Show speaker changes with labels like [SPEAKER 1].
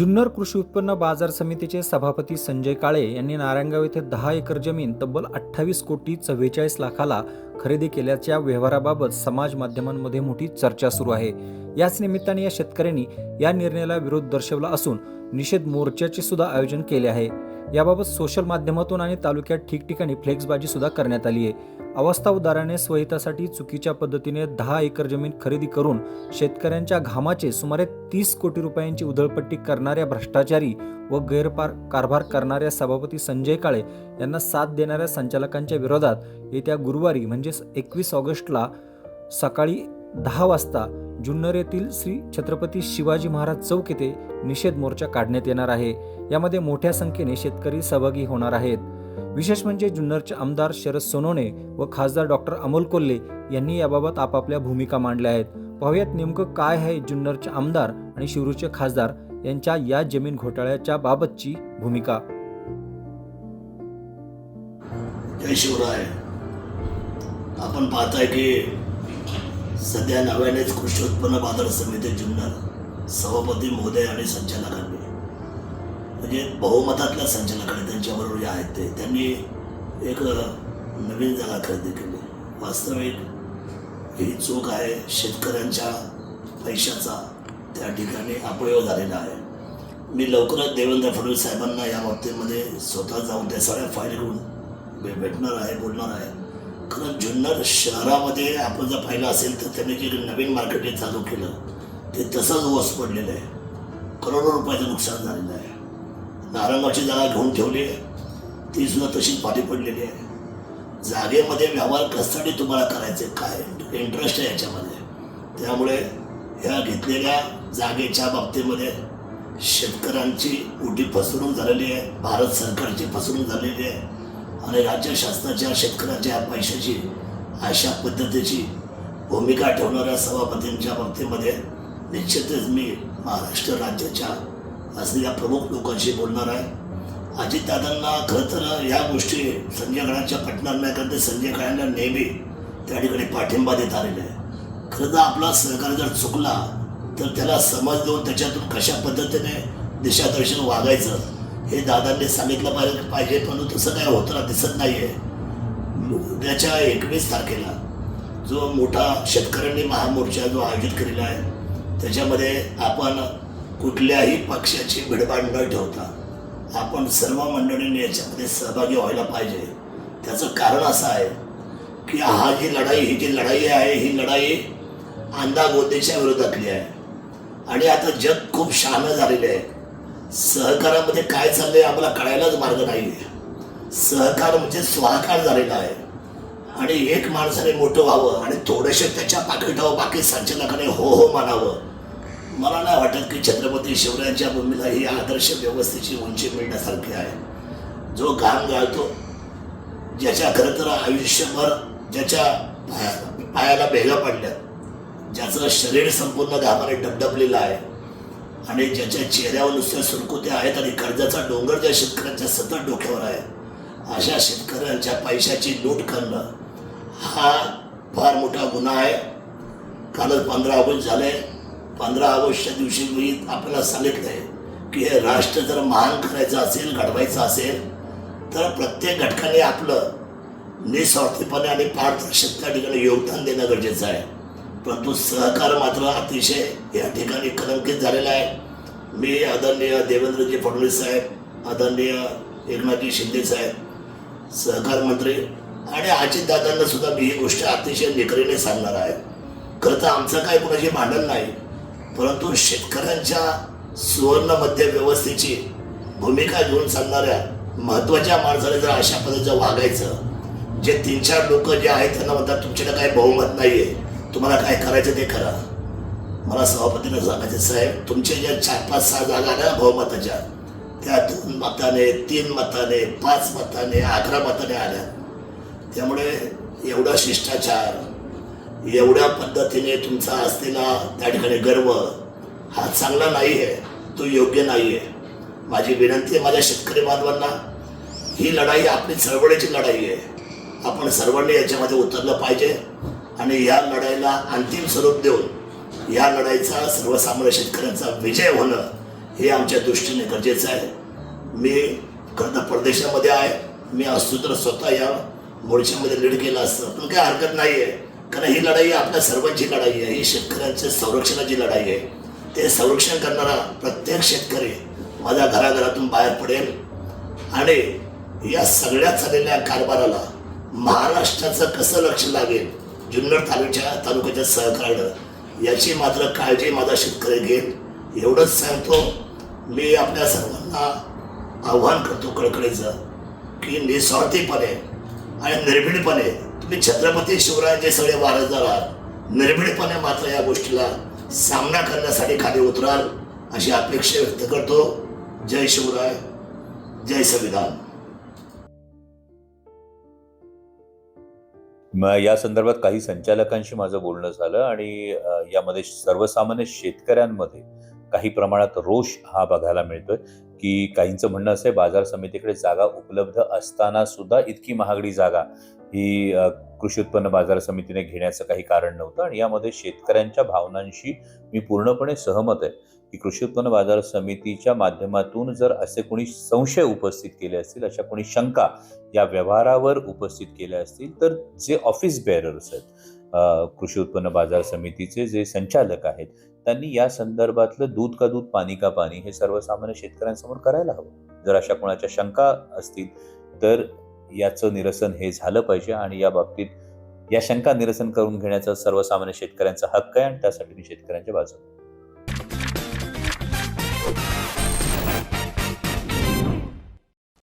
[SPEAKER 1] जुन्नर कृषी उत्पन्न बाजार समितीचे सभापती संजय काळे यांनी नारायणगाव येथे दहा एकर जमीन तब्बल अठ्ठावीस कोटी चव्वेचाळीस लाखाला खरेदी केल्याच्या व्यवहाराबाबत समाज माध्यमांमध्ये मोठी चर्चा सुरू आहे. याच निमित्ताने या शेतकऱ्यांनी या निर्णयाला विरोध दर्शवला असून निषेध मोर्चाचे सुद्धा आयोजन केले आहे. याबाबत सोशल माध्यमातून आणि तालुक्यात ठिकठिकाणी फ्लेक्सबाजी सुद्धा करण्यात आली आहे. अवस्था उदाराने स्वहितासाठी चुकीच्या पद्धतीने दहा एकर जमीन खरेदी करून शेतकऱ्यांच्या घामाचे सुमारे तीस कोटी रुपयांची उधळपट्टी करणाऱ्या भ्रष्टाचारी व गैरपार कारभार करणाऱ्या सभापती संजय काळे यांना साथ देणाऱ्या संचालकांच्या विरोधात येत्या गुरुवारी म्हणजेच एकवीस ऑगस्टला सकाळी दहा वाजता जुन्नर येथील श्री छत्रपती शिवाजी महाराज चौक येथे निषेध मोर्चा काढण्यात येणार आहे. यामध्ये मोठ्या संख्येने शेतकरी सहभागी होणार आहेत. विशेष म्हणजे जुन्नरचे आमदार शरद सोनवणे व खासदार डॉक्टर अमोल कोल्हे यांनी याबाबत आपापल्या भूमिका मांडल्या आहेत. पाहुयात नेमकं काय आहे जुन्नरचे आमदार आणि शिरूरचे खासदार यांच्या या जमीन घोटाळ्याच्या बाबतची भूमिका.
[SPEAKER 2] जय शिवराय. आपण पाहताय की सध्या नव्यानेच कृषी उत्पन्न बाजार समिती जुन्नर सभापती महोदय आणि संचालकांनी म्हणजे बहुमतातल्या संचालकांनी त्यांच्याबरोबर जे आहेत ते त्यांनी एक नवीन जागा खरेदी केली. वास्तविक ही चूक आहे शेतकऱ्यांच्या पैशाचा त्या ठिकाणी अपयोग झालेला आहे. मी लवकरच देवेंद्र फडणवीस साहेबांना या बाबतीमध्ये स्वतः जाऊन त्या सगळ्या फाईल घेऊन भेटणार आहे बोलणार आहे. कारण जुन्नर शहरामध्ये आपण जर पाहिलं असेल तर त्यांनी जे नवीन मार्केटिंग चालू केलं ते तसंच वस पडलेलं आहे. करोडो रुपयाचं नुकसान झालेलं आहे. नारंगाची जागा घेऊन ठेवली आहे. ती सुद्धा तशीच पाठी पडलेली आहे. जागेमध्ये व्यवहार कशासाठी तुम्हाला करायचे? काय? इंटरेस्ट आहे याच्यामध्ये. त्यामुळे ह्या घेतलेल्या जागेच्या बाबतीमध्ये शेतकऱ्यांची मोठी फसवणूक झालेली आहे. भारत सरकारची फसवणूक झालेली आहे. आणि राज्य शासनाच्या शेतकऱ्याच्या पैशाची अशा पद्धतीची भूमिका ठेवणाऱ्या सभापतींच्या बाबतीमध्ये निश्चितच मी महाराष्ट्र राज्याच्या असलेल्या प्रमुख लोकांशी बोलणार आहे. अजितदादांना खरं तर या गोष्टी संजय काळ्यांच्या पटणार नाही कारण ते संजय गडांना नेहमी त्या ठिकाणी पाठिंबा देत आलेले आहे. खरं तर आपला सहकार जर चुकला तर त्याला समज देऊन त्याच्यातून कशा पद्धतीने दिशादर्शन वागायचं? हे दादांनी सांगितलं पाहिजे पाहिजे म्हणून तसं काय होताना दिसत नाही आहे उद्याच्या एकवीस तारखेला जो मोठा शेतकऱ्यांनी महामोर्चा जो आयोजित केलेला आहे त्याच्यामध्ये आपण कुठल्याही पक्षाची भिडभाड न ठेवता आपण सर्व मंडळींनी याच्यामध्ये सहभागी व्हायला पाहिजे. त्याचं कारण असं आहे की हा जी लढाई ही जी लढाई आहे ही लढाई अंधागोंदीच्या विरोधातली आहे. आणि आता जग खूप शहाणं झालेलं आहे. सहकारामध्ये काय चाललंय आम्हाला कळायलाच मार्ग नाही आहे सहकार म्हणजे स्वाकार झालेला आहे. आणि एक माणसाने मोठं व्हावं आणि थोडेसे त्याच्या पाकिटावर बाकी संचालकाने हो हो मानावं. मला नाही वाटत की छत्रपती शिवरायांच्या भूमीला ही आदर्श व्यवस्थेची उंची मिळण्यासारखी आहे. जो घाम गाळतो ज्याच्या खरं तर आयुष्यभर ज्याच्या पाया- पायाला भेगा पडल्या ज्याचं शरीर संपूर्ण घामाने डबडबलेलं आहे आणि ज्याच्या चेहऱ्यावर नुसत्या सुरकुत्या आहेत आणि कर्जाचा डोंगर ज्या शेतकऱ्यांच्या सतत डोक्यावर आहे अशा शेतकऱ्यांच्या पैशाची लूट करणं हा फार मोठा गुन्हा आहे. कालच पंधरा ऑगस्ट झाले. पंधरा ऑगस्टच्या दिवशी मी आपल्याला सांगितलं आहे की हे राष्ट्र जर महान करायचं असेल घडवायचं असेल तर प्रत्येक घटकाने आपलं निस्वार्थीपणे आणि पारदर्शकता ठिकाणी योगदान देणं गरजेचं आहे. परंतु सहकार मात्र अतिशय या ठिकाणी कलंकित झालेला आहे. मी आदरणीय देवेंद्रजी फडणवीस साहेब आदरणीय एकनाथजी शिंदे साहेब सहकार मंत्री आणि अजितदादांना सुद्धा मी ही गोष्ट अतिशय निकरीने सांगणार आहे. खरं तर आमचं काय कुणाशी भांडण नाही परंतु शेतकऱ्यांच्या सुवर्ण मध्य व्यवस्थेची भूमिका घेऊन सांगणाऱ्या महत्त्वाच्या माणसाने जर अशा पद्धतीचं वागायचं जे तीन चार लोक जे आहेत त्यांना म्हणतात तुमच्याकडे काही बहुमत नाही आहे तुम्हाला काय करायचं ते करा. मला सभापतीनं सांगायचं साहेब तुमच्या ज्या चार पाच सहा जागा आल्या ना बहुमताच्या त्या दोन मताने तीन मताने पाच मताने अकरा मताने आल्या. त्यामुळे एवढा शिष्टाचार एवढ्या पद्धतीने तुमचा असलेला त्या ठिकाणी गर्व हा चांगला नाही आहे तो योग्य नाही आहे माझी विनंती आहे माझ्या शेतकरी बांधवांना ही लढाई आपली चळवळीची लढाई आहे. आपण सर्वांनी याच्यामध्ये उतरलं पाहिजे. आणि या लढाईला अंतिम स्वरूप देऊन या लढाईचा सर्वसामान्य शेतकऱ्यांचा विजय होणं हे आमच्या दृष्टीने गरजेचं आहे. मी खरं तर परदेशामध्ये आहे. मी असतो तर स्वतः या मोर्चामध्ये लीड केलं असतं. पण काही हरकत नाही आहे कारण ही लढाई आपल्या सर्वांची लढाई आहे. ही शेतकऱ्यांच्या संरक्षणाची लढाई आहे. ते संरक्षण करणारा प्रत्येक शेतकरी माझ्या घराघरातून बाहेर पडेल. आणि या सगळ्यात झालेल्या कारभाराला महाराष्ट्राचं कसं लक्ष लागेल? जुन्नर तालुक्या तालुक्याच्या सहकार्य याची मात्र काळजी माझा शेतकरी घेईल एवढंच सांगतो. मी आपल्या सर्वांना आव्हान करतो कळकळीचं की निस्वार्थीपणे आणि निर्भीडपणे तुम्ही छत्रपती शिवरायांचे सगळे वारसदार आहात. निर्भीडपणे मात्र या गोष्टीला सामना करण्यासाठी खाली उतराल अशी अपेक्षा व्यक्त करतो. जय शिवराय जय संविधान.
[SPEAKER 3] मग या संदर्भात काही संचालकांशी माझं बोलणं झालं आणि यामध्ये सर्वसामान्य शेतकऱ्यांमध्ये काही प्रमाणात रोष हा बघायला मिळतोय. की काहींचं म्हणणं असं आहे बाजार समितीकडे जागा उपलब्ध असताना सुद्धा इतकी महागडी जागा ही कृषी उत्पन्न बाजार समितीने घेण्याचं काही कारण नव्हतं. आणि यामध्ये शेतकऱ्यांच्या भावनांशी मी पूर्णपणे सहमत आहे की कृषी उत्पन्न बाजार समितीच्या माध्यमातून जर असे कोणी संशय उपस्थित केले असतील अशा कोणी शंका या व्यवहारावर उपस्थित केल्या असतील तर जे ऑफिस बेअरर्स आहेत कृषी उत्पन्न बाजार समितीचे जे संचालक आहेत त्यांनी या संदर्भातलं दूध का दूध पाणी का पाणी हे सर्वसामान्य शेतकऱ्यांसमोर करायला हवं. जर अशा कोणाच्या शंका असतील तर याचं निरसन हे झालं पाहिजे आणि या बाबतीत या शंका निरसन करून घेण्याचा सर्वसामान्य शेतकऱ्यांचा हक्क आहे आणि त्यासाठी मी शेतकऱ्यांच्या बाजू